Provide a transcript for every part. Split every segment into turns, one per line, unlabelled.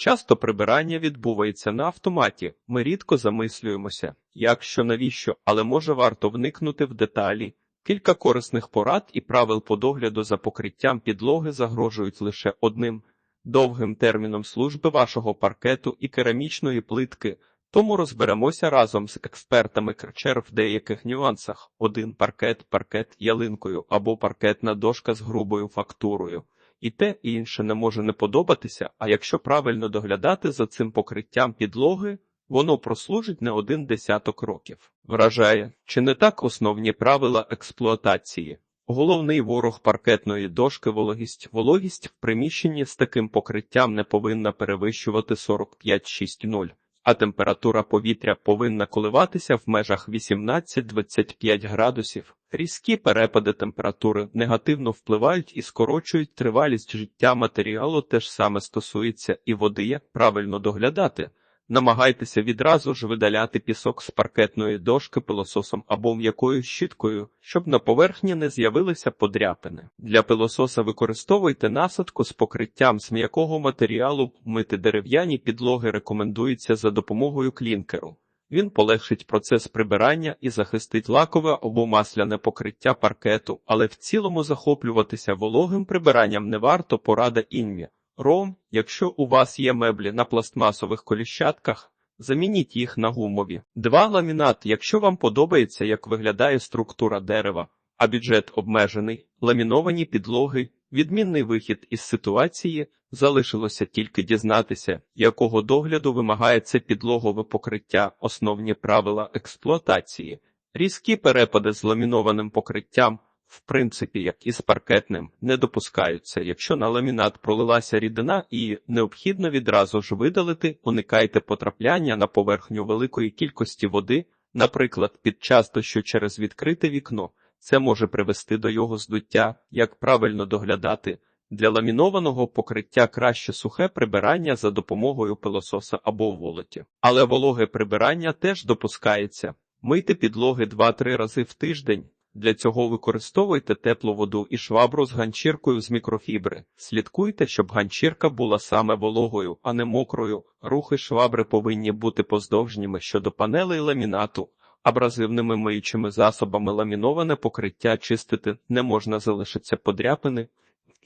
Часто прибирання відбувається на автоматі. Ми рідко замислюємося, як що навіщо, але може варто вникнути в деталі. Кілька корисних порад і правил по догляду за покриттям підлоги загрожують лише одним довгим терміном служби вашого паркету і керамічної плитки. Тому розберемося разом з експертами Крчер в деяких нюансах: один паркет, паркет ялинкою або паркетна дошка з грубою фактурою. І те і інше не може не подобатися, а якщо правильно доглядати за цим покриттям підлоги, воно прослужить не один десяток років. Вражає, чи не так основні правила експлуатації? Головний ворог паркетної дошки вологість. Вологість в приміщенні з таким покриттям не повинна перевищувати 45,6,0, а температура повітря повинна коливатися в межах 18-25 градусів. Різкі перепади температури негативно впливають і скорочують тривалість життя матеріалу, те ж саме стосується і води, як правильно доглядати. Намагайтеся відразу ж видаляти пісок з паркетної дошки пилососом або м'якою щіткою, щоб на поверхні не з'явилися подряпини. Для пилососа використовуйте насадку з покриттям з м'якого матеріалу, мити дерев'яні підлоги рекомендується за допомогою клінкеру. Він полегшить процес прибирання і захистить лакове або масляне покриття паркету, але в цілому захоплюватися вологим прибиранням не варто порада інмі. Ром, якщо у вас є меблі на пластмасових коліщатках, замініть їх на гумові. Два ламінат, якщо вам подобається, як виглядає структура дерева, а бюджет обмежений, ламіновані підлоги, відмінний вихід із ситуації, залишилося тільки дізнатися, якого догляду вимагає це підлогове покриття, основні правила експлуатації, різкі перепади з ламінованим покриттям. В принципі, як і з паркетним, не допускаються. Якщо на ламінат пролилася рідина і необхідно відразу ж видалити, уникайте потрапляння на поверхню великої кількості води, наприклад, під час дощу через відкрите вікно. Це може привести до його здуття, як правильно доглядати. Для ламінованого покриття краще сухе прибирання за допомогою пилососа або волоті. Але вологе прибирання теж допускається. Мийте підлоги 2-3 рази в тиждень. Для цього використовуйте теплу воду і швабру з ганчіркою з мікрофібри. Слідкуйте, щоб ганчірка була саме вологою, а не мокрою. Рухи швабри повинні бути поздовжніми щодо панелей ламінату. Абразивними миючими засобами ламіноване покриття чистити не можна залишиться подряпини.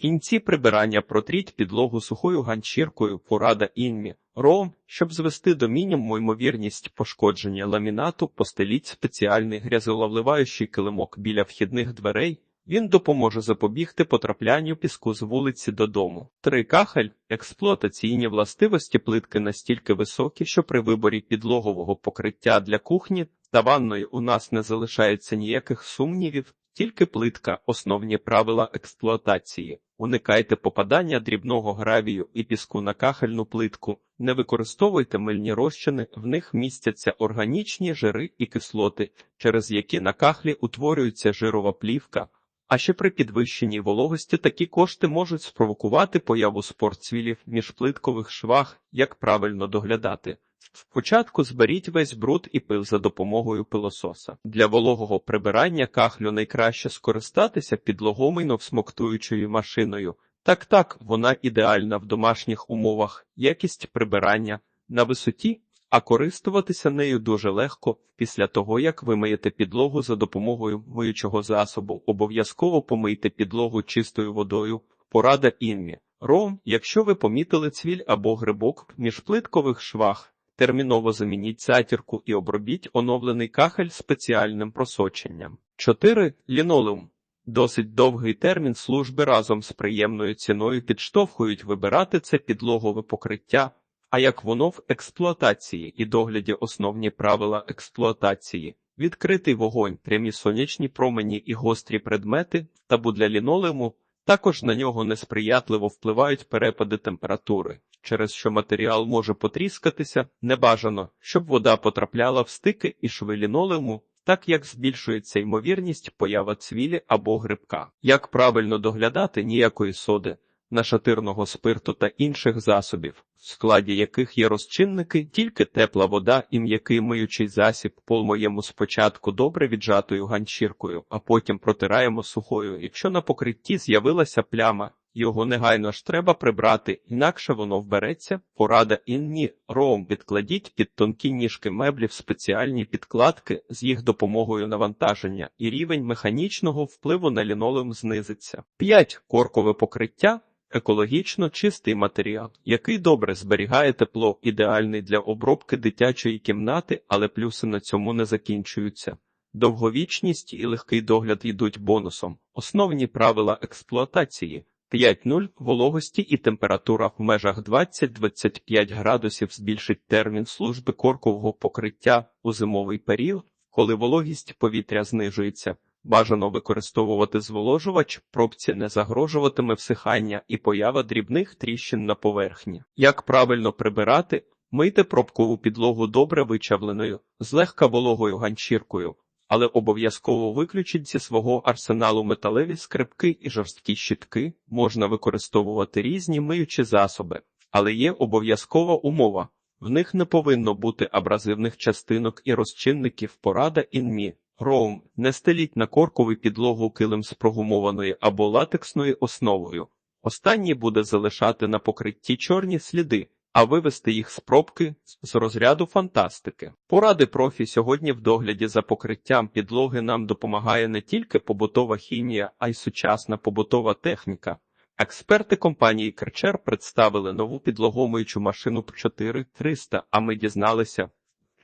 Кінці прибирання протріть підлогу сухою ганчіркою порада інмі. Ром, щоб звести до мінімуму ймовірність пошкодження ламінату, постеліть спеціальний грязоловливаючий килимок біля вхідних дверей. Він допоможе запобігти потраплянню піску з вулиці додому. Три кахель експлуатаційні властивості плитки настільки високі, що при виборі підлогового покриття для кухні та ванної у нас не залишається ніяких сумнівів, тільки плитка, основні правила експлуатації. Уникайте попадання дрібного гравію і піску на кахельну плитку, не використовуйте мильні розчини, в них містяться органічні жири і кислоти, через які на кахлі утворюється жирова плівка. А ще при підвищенні вологості такі кошти можуть спровокувати появу спортцвілів між плиткових швах, як правильно доглядати. Спочатку зберіть весь бруд і пил за допомогою пилососа. Для вологого прибирання кахлю найкраще скористатися підлогомийно всмоктуючою машиною. Так так, вона ідеальна в домашніх умовах, якість прибирання на висоті, а користуватися нею дуже легко. Після того, як ви миєте підлогу за допомогою миючого засобу, обов'язково помийте підлогу чистою водою. Порада інмі. Ром, якщо ви помітили цвіль або грибок між плиткових швах, Терміново замініть затірку і обробіть оновлений кахель спеціальним просоченням. 4. Лінолеум. Досить довгий термін служби разом з приємною ціною підштовхують вибирати це підлогове покриття, а як воно в експлуатації і догляді основні правила експлуатації, відкритий вогонь, прямі сонячні промені і гострі предмети, табу для лінолеуму, також на нього несприятливо впливають перепади температури через що матеріал може потріскатися, небажано, щоб вода потрапляла в стики і шви лінолеуму, так як збільшується ймовірність поява цвілі або грибка. Як правильно доглядати ніякої соди, нашатирного спирту та інших засобів, в складі яких є розчинники, тільки тепла вода і м'який миючий засіб, полмоємо спочатку добре віджатою ганчіркою, а потім протираємо сухою. Якщо на покритті з'явилася пляма, Його негайно ж треба прибрати, інакше воно вбереться. Порада інні роум відкладіть під тонкі ніжки меблів спеціальні підкладки з їх допомогою навантаження, і рівень механічного впливу на лінолеум знизиться. 5. Коркове покриття. Екологічно чистий матеріал, який добре зберігає тепло, ідеальний для обробки дитячої кімнати, але плюси на цьому не закінчуються. Довговічність і легкий догляд йдуть бонусом. Основні правила експлуатації 5.0 вологості і температура в межах 20-25 градусів збільшить термін служби коркового покриття у зимовий період, коли вологість повітря знижується. Бажано використовувати зволожувач, пробці не загрожуватиме всихання і поява дрібних тріщин на поверхні. Як правильно прибирати? Мийте пробкову підлогу добре вичавленою, злегка вологою ганчіркою, але обов'язково виключіть зі свого арсеналу металеві скрипки і жорсткі щітки. Можна використовувати різні миючі засоби, але є обов'язкова умова. В них не повинно бути абразивних частинок і розчинників порада інмі. Роум не стеліть на коркову підлогу килим з прогумованої або латексною основою. Останній буде залишати на покритті чорні сліди, а вивести їх з пробки з розряду фантастики. Поради профі сьогодні в догляді за покриттям підлоги нам допомагає не тільки побутова хімія, а й сучасна побутова техніка. Експерти компанії Керчер представили нову підлогомуючу машину 4300, а ми дізналися,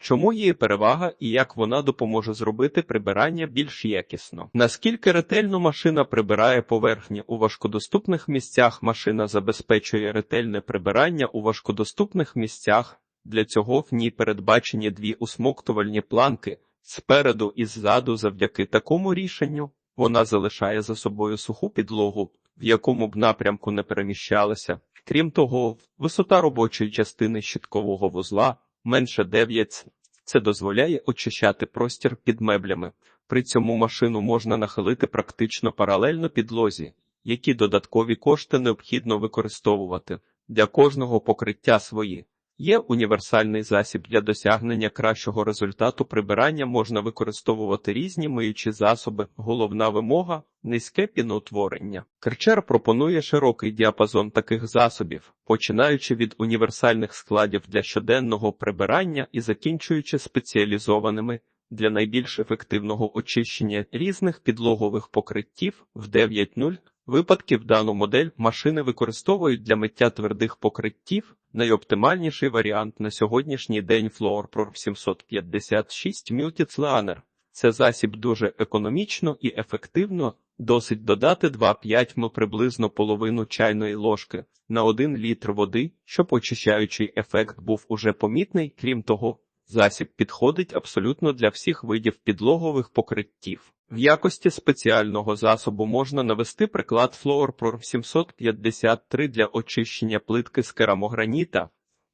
Чому її перевага і як вона допоможе зробити прибирання більш якісно? Наскільки ретельно машина прибирає поверхні у важкодоступних місцях, машина забезпечує ретельне прибирання у важкодоступних місцях. Для цього в ній передбачені дві усмоктувальні планки спереду і ззаду. Завдяки такому рішенню вона залишає за собою суху підлогу, в якому б напрямку не переміщалася. Крім того, висота робочої частини щиткового вузла менше 9. Це дозволяє очищати простір під меблями. При цьому машину можна нахилити практично паралельно підлозі, які додаткові кошти необхідно використовувати для кожного покриття свої. Є універсальний засіб для досягнення кращого результату прибирання можна використовувати різні миючі засоби, головна вимога низьке піноутворення. Керчер пропонує широкий діапазон таких засобів, починаючи від універсальних складів для щоденного прибирання і закінчуючи спеціалізованими для найбільш ефективного очищення різних підлогових покриттів в 9.0 випадків дану модель машини використовують для миття твердих покриттів. Найоптимальніший варіант на сьогоднішній день Floor Pro 756 Multiplaner. Це засіб дуже економічно і ефективно, досить додати 2-5 м приблизно половину чайної ложки на 1 літр води, щоб очищаючий ефект був уже помітний. Крім того, засіб підходить абсолютно для всіх видів підлогових покриттів. В якості спеціального засобу можна навести приклад FloorPro 753 для очищення плитки з керамограніта.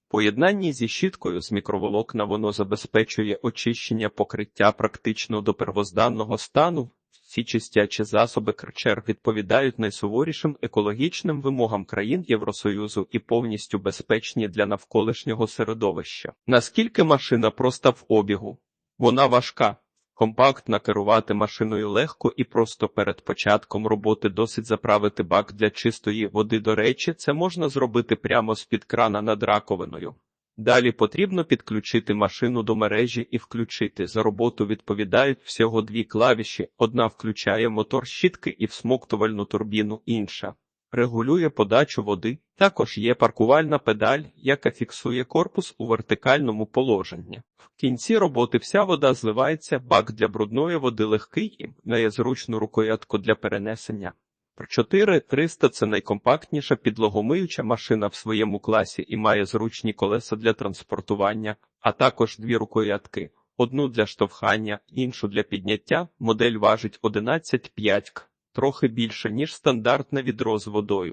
Поєднанні зі щіткою з мікроволокна воно забезпечує очищення покриття практично до первозданного стану. Ці чистячі засоби Керчер відповідають найсуворішим екологічним вимогам країн Євросоюзу і повністю безпечні для навколишнього середовища. Наскільки машина проста в обігу? Вона важка. Компактно керувати машиною легко і просто перед початком роботи досить заправити бак для чистої води. До речі, це можна зробити прямо з-під крана над раковиною. Далі потрібно підключити машину до мережі і включити. За роботу відповідають всього дві клавіші: одна включає мотор щітки і всмоктувальну турбіну, інша регулює подачу води. Також є паркувальна педаль, яка фіксує корпус у вертикальному положенні. В кінці роботи вся вода зливається, бак для брудної води легкий і має зручну рукоятку для перенесення. Про 4300 це найкомпактніша підлогомиюча машина в своєму класі і має зручні колеса для транспортування, а також дві рукоятки. Одну для штовхання, іншу для підняття. Модель важить 11,5 к трохи більше, ніж стандартне відро з водою.